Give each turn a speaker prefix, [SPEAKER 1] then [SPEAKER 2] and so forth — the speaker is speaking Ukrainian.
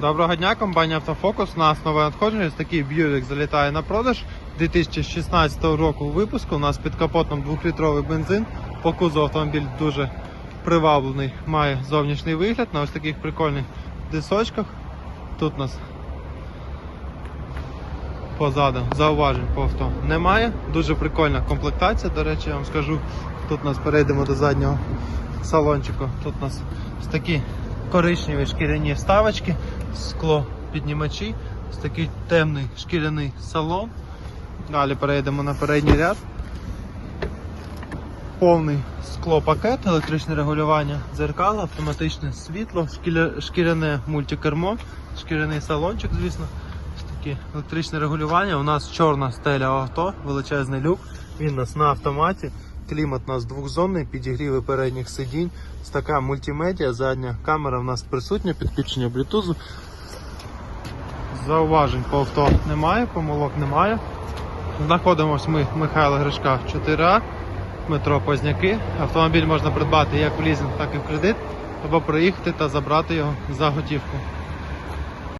[SPEAKER 1] Доброго дня, компанія Автофокус. У нас нове надходження. Такий Buick залітає на продаж 2016 року випуску. У нас під капотом 2-літровий бензин. По кузову автомобіль дуже приваблений, має зовнішній вигляд на ось таких прикольних дисочках. Тут у нас позаду зауважень по авто немає. Дуже прикольна комплектація, до речі, я вам скажу. Тут у нас перейдемо до заднього салончику. Тут у нас ось такі коричневі шкіряні вставочки, скло піднімачі, ось такий темний шкіряний салон. Далі перейдемо на передній ряд. Повний склопакет, електричне регулювання дзеркала, автоматичне світло, шкіряне мультикермо, шкіряний салончик, звісно. Ось таке електричне регулювання. У нас чорна стеля авто, величезний люк. Він у нас на автоматі. Клімат у нас двохзонний, підігріви передніх сидінь. Ось така мультимедіа, задня камера у нас присутня, підключення Bluetooth. Зауважень по авто немає, помилок немає. Знаходимося ми Михайла Гришка 4А, метро Позняки. Автомобіль можна придбати як в лізинг, так і в кредит, або приїхати та забрати його за готівку.